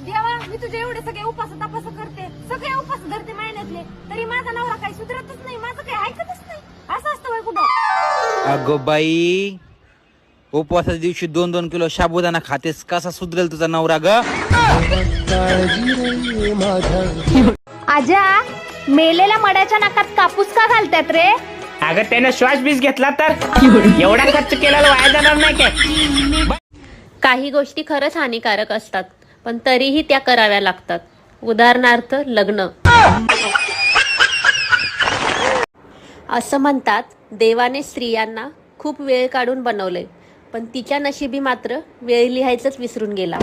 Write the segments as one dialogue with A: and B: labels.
A: देवा मी तुझे एवढे सगळे उपास तपास करते. सगळे उपास धरते महिन्यातले. तरी माझा नवरा काही सुधरतच नाही माझं काही ऐकतच नाही. असं असतं वय कुठं?
B: अगो बाई उपवासाच्या दिवशी दोन दोन किलो साबुदाणा खातेस कसा सुधरेल तुझा नवरा ग?
A: आजा मेलेल्या मड्याच्या नाकात कापूस का घालतात रे?
C: अगं त्यानं श्वास बीस घेतला तर? एवढा खर्च केलेला वाया जाणार नाही काय?
D: काही गोष्टी खरंच हानिकारक असतात. पण तरीही त्या कराव्या लागतात. उदाहरणार्थ लग्न. असं म्हणतात देवाने स्त्रियांना खूप वेळ काढून बनवलंय. पण तिच्या नशिबी मात्र वेळ लिहायचंच विसरून गेला.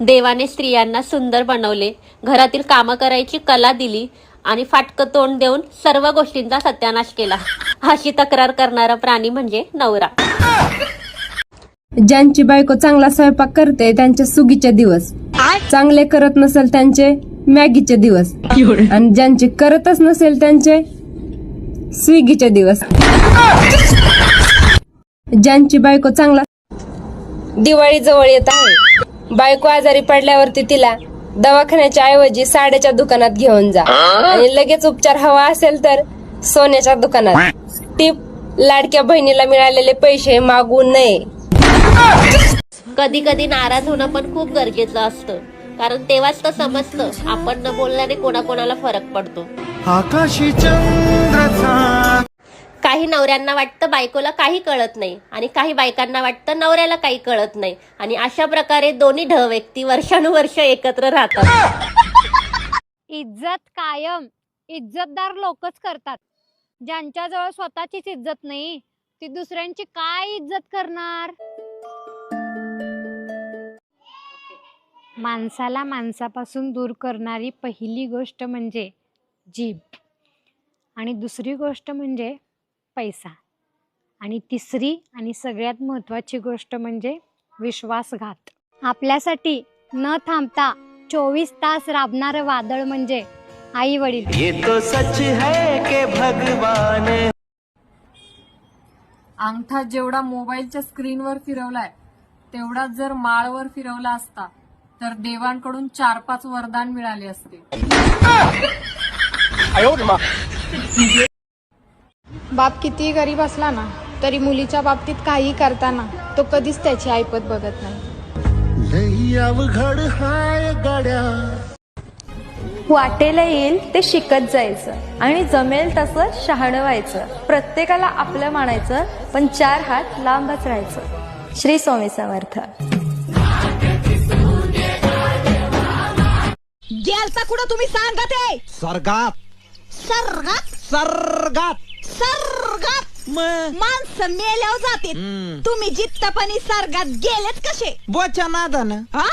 D: देवाने स्त्रियांना सुंदर बनवले. घरातील कामं करायची कला दिली आणि फाटकं तोंड देऊन सर्व गोष्टींचा सत्यानाश केला. अशी तक्रार करणारा प्राणी म्हणजे नवरा.
E: ज्यांची बायको चांगला स्वयंपाक करते त्यांचे सुगीचे दिवस. चांगले करत नसेल त्यांचे मॅगीचे दिवस. आणि ज्यांचे करतच नसेल त्यांचे स्विगीचे दिवस. ज्यांची बायको चांगला दिवाळी जवळ येत आहे. बायको आजारी पडल्यावरती तिला दवाखान्याच्या ऐवजी साड्याच्या दुकानात घेऊन जा. आणि लगेच उपचार हवा असेल तर सोन्याच्या दुकानात. टिप लाडक्या बहिणीला मिळालेले पैसे मागू नये.
D: कधी कधी नाराज होणं पण खूप गरजेचं असतं. कारण तेव्हाच तर समजतं आपण न बोलल्याने कोणाकोणाला फरक पडतो.
F: आकाशी चंद्रचा.
D: काही नवऱ्यांना वाटतं बायकोला काही कळत नाही आणि काही बायकांना वाटतं नवऱ्याला काही कळत नाही. आणि अशा प्रकारे दोन्ही ढ व्यक्ती वर्षानुवर्ष एकत्र राहतात.
A: इज्जत कायम. इज्जतदार लोकच करतात. ज्यांच्याजवळ स्वतःचीच इज्जत नाही ती दुसऱ्यांची काय इज्जत करणार? माणसाला माणसापासून दूर करणारी पहिली गोष्ट म्हणजे जीभ. आणि दुसरी गोष्ट म्हणजे पैसा. आणि तिसरी आणि सगळ्यात महत्त्वाची गोष्ट म्हणजे विश्वासघात. आपल्यासाठी न थांबता चोवीस तास राबणारं वादळ म्हणजे आई वडील
F: ये तो सच है के भगवान.
E: अंगठा जेवढा मोबाईलच्या स्क्रीनवर फिरवलाय तेवढाच जर माळवर फिरवला असता तर देवांकडून चार पाच वरदान मिळाले असते.
G: बाप कितीही गरीब असला ना तरी मुलीच्या बाबतीत काही करताना तो कधीच त्याची ऐपत बघत नाही.
F: लई अवघड हाय गड्या.
H: वाटेला येईल ते शिकत जायचं आणि जमेल तसं शहाणं व्हायचं. प्रत्येकाला आपलं मानायचं पण चार हात लांबच राहायचं. श्री स्वामी समर्थ.
I: गेलता कुठं तुम्ही सांगा ते
F: स्वर्गात.
I: सर्गात
F: स्वर्गात.
I: सर्गात माणसं मेल्यावर जाते तुम्ही जित्तपणी सर्गात गेलेच कसे?
F: बोच्या नादानं.
I: हा